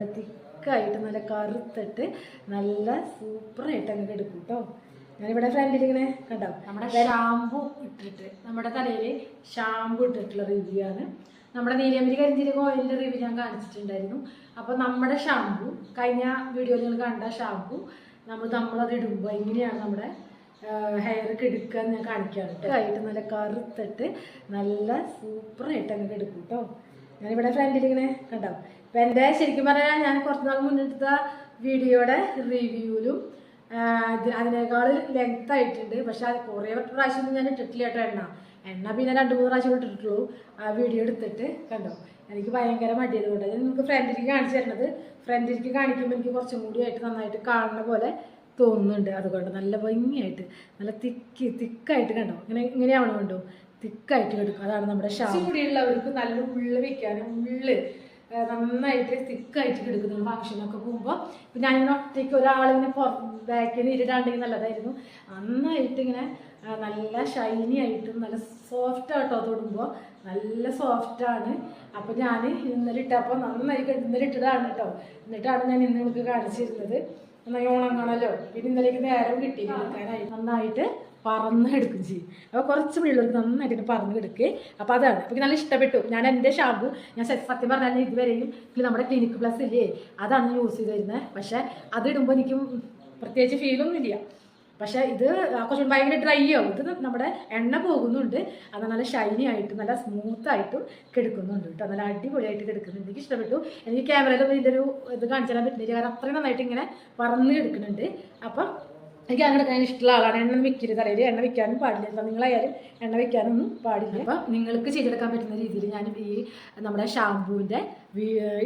തിക്കായിട്ട് നല്ല കറുത്തിട്ട് നല്ല സൂപ്പറായിട്ട് അങ്ങോട്ട് എടുക്കും കേട്ടോ ഞാനിവിടെ ഫ്രണ്ടിലിങ്ങനെ കണ്ടോ? നമ്മുടെ ഷാമ്പു ഇട്ടിട്ട് നമ്മുടെ തലയിൽ ഷാമ്പു ഇട്ടിട്ടുള്ള റിവ്യൂ ആണ്. നമ്മുടെ നീലമരി കരിഞ്ചീരക ഓയിലിന്റെ റിവ്യൂ ഞാൻ കാണിച്ചിട്ടുണ്ടായിരുന്നു. അപ്പോൾ നമ്മുടെ ഷാമ്പു കഴിഞ്ഞ വീഡിയോയിൽ നിങ്ങൾ കണ്ട ഷാമ്പു നമ്മൾ നമ്മളത് ഇടുമ്പോൾ എങ്ങനെയാണ് നമ്മുടെ ഹെയർ എടുക്കുക ഞാൻ കാണിക്കാറുണ്ട്. ആയിട്ട് നല്ല കറുത്തിട്ട് നല്ല സൂപ്പറായിട്ട് അങ്ങോട്ട് എടുക്കും കേട്ടോ ഞാനിവിടെ ഫ്രണ്ടിലിങ്ങനെ കണ്ടോ? അപ്പം എന്റെ ശരിക്കും പറഞ്ഞാൽ ഞാൻ കുറച്ച് നാൾ മുന്നെടുത്ത വീഡിയോയുടെ റിവ്യൂലും ഇത് അതിനേക്കാൾ ലെങ്ത് ആയിട്ടുണ്ട്. പക്ഷെ അത് കുറേ പ്രാവശ്യം ഞാൻ ഇട്ടിട്ടില്ല കേട്ടോ എണ്ണ. എണ്ണ പിന്നെ രണ്ട് മൂന്ന് പ്രാവശ്യം ഇട്ടിട്ടുള്ളൂ ആ വീഡിയോ എടുത്തിട്ട് കണ്ടോ? എനിക്ക് ഭയങ്കര മടിയത് കൊണ്ട് ഞാൻ നിങ്ങൾക്ക് ഫ്രണ്ടിലേക്ക് കാണിച്ചു തരുന്നത്. ഫ്രണ്ടിലേക്ക് കാണിക്കുമ്പോൾ എനിക്ക് കുറച്ചും കൂടി ആയിട്ട് നന്നായിട്ട് കാണുന്ന പോലെ തോന്നുന്നുണ്ട്. അതുകൊണ്ട് നല്ല ഭംഗിയായിട്ട് നല്ല തിക്ക് തിക്കായിട്ട് കണ്ടോ? ഇങ്ങനെ ഇങ്ങനെയാവണം കണ്ടോ? തിക്കായിട്ട് കിടക്കും. അതാണ് നമ്മുടെ ഉള്ളവർക്ക് നല്ല ഉള്ളു വെക്കാനും ഉള്ള് നന്നായിട്ട് തിക്കായിട്ട് കിടക്കുന്ന ഫംഗ്ഷനൊക്കെ പോകുമ്പോൾ പിന്നെ ഞാനിങ്ങനെ ഒറ്റയ്ക്ക് ഒരാളിങ്ങനെ ബാക്കിൽ ഇരുടാണ്ടെങ്കിൽ നല്ലതായിരുന്നു. നന്നായിട്ട് ഇങ്ങനെ നല്ല ഷൈനി ആയിട്ടും നല്ല സോഫ്റ്റ് ആട്ടോ തൊടുമ്പോൾ നല്ല സോഫ്റ്റാണ് അപ്പോൾ ഞാൻ ഇന്നലെ ഇട്ടപ്പോൾ നന്നായി ഇന്നലെ ഇട്ടതാണ് കേട്ടോ എന്നിട്ടാണ് ഞാൻ ഇന്ന് നിങ്ങൾക്ക് കാണിച്ചിരുന്നത്. നന്നായി ഉണങ്ങണമല്ലോ പിന്നെ ഇന്നലേക്ക് നേരം കിട്ടി നന്നായിട്ട് പറന്ന് എടുക്കും ചെയ്യും. അപ്പോൾ കുറച്ച് പിള്ളേർക്ക് നന്നായിട്ട് പറന്ന് എടുക്കുക അപ്പോൾ അതാണ്. അപ്പോൾ നല്ല ഇഷ്ടപ്പെട്ടു. ഞാൻ എന്റെ ഷാമ്പു ഞാൻ സത്യം പറഞ്ഞാൽ ഇതുവരെയും നമ്മുടെ ക്ലിനിക് പ്ലസ് ഇല്ലേ അതാണ് യൂസ് ചെയ്ത് വരുന്നത് പക്ഷേ അതിടുമ്പോൾ എനിക്കും പ്രത്യേകിച്ച് ഫീലൊന്നും ഇല്ല. പക്ഷേ ഇത് കുറച്ചും ഭയങ്കര ഡ്രൈ ആവും. ഇത് നമ്മുടെ എണ്ണ പോകുന്നുണ്ട്. അത് നല്ല ഷൈനി ആയിട്ടും നല്ല സ്മൂത്ത് ആയിട്ടും കിടക്കുന്നുണ്ട് കേട്ടോ. നല്ല അടിപൊളിയായിട്ട് കിടക്കുന്നുണ്ട്. എനിക്ക് ഇഷ്ടപ്പെട്ടു. എനിക്ക് ക്യാമറയിലൊന്നും ഇതിന്റെ ഒരു ഇത് കാണിച്ചു പറ്റുന്നില്ല കാരണം അത്രയും നന്നായിട്ട് ഇങ്ങനെ പറന്ന് കിടക്കുന്നുണ്ട്. അപ്പം എനിക്ക് അങ്ങനെ ഞാൻ ഇഷ്ടമുള്ള ആളാണ്. എണ്ണ വിൽക്കരുത് തലയിൽ എണ്ണ വിൽക്കാനും പാടില്ല. ഇപ്പം നിങ്ങളായാലും എണ്ണ വിൽക്കാനൊന്നും പാടില്ല. അപ്പം നിങ്ങൾക്ക് ചെയ്തെടുക്കാൻ പറ്റുന്ന രീതിയിൽ ഞാൻ ഈ നമ്മുടെ ഷാമ്പൂവിന്റെ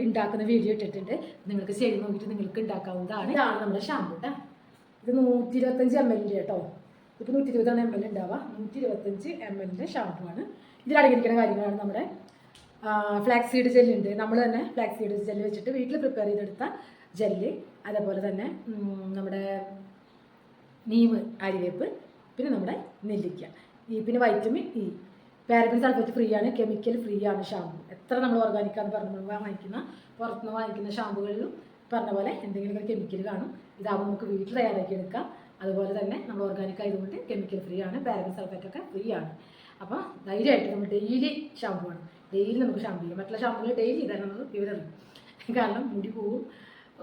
ഉണ്ടാക്കുന്ന വീഡിയോ ഇട്ടിട്ടുണ്ട്. നിങ്ങൾക്ക് ചെയ്ത് നോക്കിയിട്ട് നിങ്ങൾക്ക് ഉണ്ടാക്കാവുന്നതാണ് ഇതാണ് നമ്മുടെ ഷാമ്പൂ ഇത് നൂറ്റി ഇരുപത്തഞ്ച് എം എല്ലിന്റെ കേട്ടോ ഇപ്പോൾ നൂറ്റി ഇരുപതാണ് എം എൽ ഉണ്ടാവുക നൂറ്റി ഇരുപത്തഞ്ച് എം എല്ലിന്റെ ഷാമ്പൂ ആണ് ഇതിലടങ്ങിയിരിക്കുന്ന കാര്യങ്ങളാണ് നമ്മുടെ ഫ്ലാക്സ് സീഡ് ജെല്ലുണ്ട്. നമ്മൾ തന്നെ ഫ്ലാക്സ് സീഡ് ജെല്ല് വെച്ചിട്ട് വീട്ടിൽ പ്രിപ്പയർ ചെയ്തെടുത്ത ജെല്ല്. അതേപോലെ തന്നെ നമ്മുടെ നീമ് അരിവേപ്പ് പിന്നെ നമ്മുടെ നെല്ലിക്ക. ഈ പിന്നെ vitamin E paraben sulphate free ആണ് കെമിക്കൽ ഫ്രീ ആണ് ഷാമ്പു എത്ര നമ്മൾ ഓർഗാനിക്കാന്ന് പറഞ്ഞു വാങ്ങിക്കുന്ന പുറത്തുനിന്ന് വാങ്ങിക്കുന്ന ഷാമ്പുകളിലും പറഞ്ഞ പോലെ എന്തെങ്കിലും കെമിക്കൽ കാണും. ഇതാകുമ്പോൾ നമുക്ക് വീട്ടിൽ തയ്യാറാക്കി എടുക്കാം. അതുപോലെ തന്നെ നമ്മൾ ഓർഗാനിക് ആയതുകൊണ്ട് കെമിക്കൽ ഫ്രീ ആണ് പാരബിൻ സൾഫേറ്റ് ഒക്കെ ഫ്രീ ആണ്. അപ്പോൾ ധൈര്യമായിട്ട് നമ്മൾ ഡെയിലി ഷാമ്പു ആണ്. ഡെയിലി നമുക്ക് ഷാമ്പു ചെയ്യാം. മറ്റുള്ള ഷാമ്പുകൾ ഡെയിലി ഇതാണ് നമ്മൾ കാരണം മുടി പോവും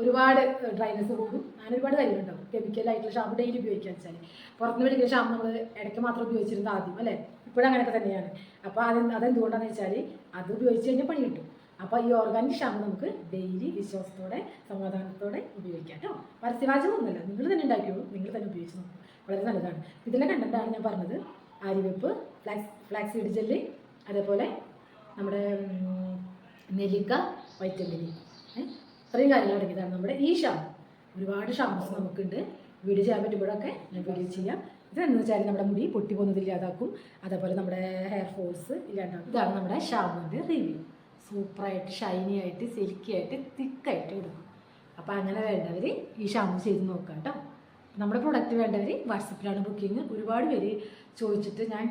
ഒരുപാട് ഡ്രൈനസ് പോകും. അങ്ങനെ ഒരുപാട് കാര്യങ്ങളുണ്ടാവും. കെമിക്കൽ ആയിട്ടുള്ള ഷാമ്പു ഡെയിലി ഉപയോഗിക്കുക വെച്ചാൽ പുറത്തുനിന്ന് മേടിക്കുന്ന ഷാമ്പ് നമ്മൾ ഇടയ്ക്ക് മാത്രം ഉപയോഗിച്ചിരുന്നത് ആദ്യം അല്ലേ? ഇപ്പോഴും അങ്ങനെയൊക്കെ തന്നെയാണ്. അപ്പോൾ അത് അതെന്തുകൊണ്ടാണെന്ന് വെച്ചാൽ അത് ഉപയോഗിച്ച് കഴിഞ്ഞാൽ പണി കിട്ടും. അപ്പോൾ ഈ ഓർഗാനിക് ഷാമ്പ് നമുക്ക് ഡെയിലി വിശ്വാസത്തോടെ സമാധാനത്തോടെ ഉപയോഗിക്കാം കേട്ടോ പരസ്യവാചകമൊന്നുമല്ല നിങ്ങൾ തന്നെ ഉണ്ടാക്കിയോളൂ നിങ്ങൾ തന്നെ ഉപയോഗിച്ച് നോക്കും. വളരെ നല്ലതാണ്. ഇതിലെ കണ്ടന്റാണ് ഞാൻ പറഞ്ഞത്. ആര്യവെപ്പ് ഫ്ലാക്സ് ഫ്ലാക്സ് ജെല്ല് അതേപോലെ നമ്മുടെ നെല്ലിക്ക വൈറ്റമിൻ. ഇത്രയും കാര്യങ്ങൾ അടങ്ങിയതാണ് നമ്മുടെ ഈ ഷാമ്പു ഒരുപാട് ഷാമ്പൂസ് നമുക്കുണ്ട്. വീഡിയോ ചെയ്യാൻ പറ്റുമ്പോഴൊക്കെ ഞാൻ വീഡിയോ ചെയ്യാം. ഇതെന്ന് വെച്ചാൽ നമ്മുടെ മുടി പൊട്ടി പോകുന്നത് ഇല്ലാതാക്കും. അതേപോലെ നമ്മുടെ ഹെയർ ഫോൾസ് ഇല്ലാണ്ടാക്കും. ഇതാണ് നമ്മുടെ ഷാമ്പുവിന്റെ റിവ്യൂ സൂപ്പറായിട്ട് ഷൈനി ആയിട്ട് സിൽക്കി ആയിട്ട് തിക്കായിട്ട് കൊടുക്കും അപ്പോൾ അങ്ങനെ വേണ്ടവർ ഈ ഷാമ്പു ചെയ്ത് നോക്കാം കേട്ടോ. നമ്മുടെ പ്രൊഡക്റ്റ് വേണ്ടവർ വാട്സപ്പിലാണ് ബുക്കിംഗ് ഒരുപാട് പേര് ചോദിച്ചിട്ട് ഞാൻ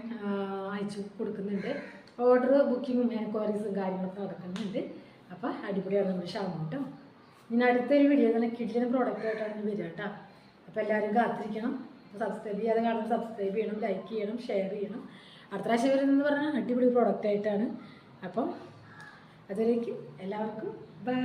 അയച്ചു കൊടുക്കുന്നുണ്ട്. ഓർഡർ ബുക്കിങ്ങും എൻക്വയറീസും കാര്യങ്ങളൊക്കെ നടക്കുന്നുണ്ട്. അപ്പോൾ അടിപൊളിയാണ് നമ്മുടെ ഷാമ്പു കേട്ടോ. ഇനി അടുത്തൊരു വീഡിയോ തന്നെ കിഡിലിന് പ്രോഡക്റ്റ് ആയിട്ടാണ് വരിക കേട്ടോ. അപ്പോൾ എല്ലാവരും കാത്തിരിക്കണം. സബ്സ്ക്രൈബ് ചെയ്യാതെ കാണുമ്പോൾ സബ്സ്ക്രൈബ് ചെയ്യണം ലൈക്ക് ചെയ്യണം ഷെയർ ചെയ്യണം. അടുത്ത പ്രാവശ്യം വരുന്നതെന്ന് പറഞ്ഞാൽ അടിപൊളി പ്രോഡക്റ്റ് ആയിട്ടാണ്. അപ്പം അതിലേക്ക് എല്ലാവർക്കും ബൈ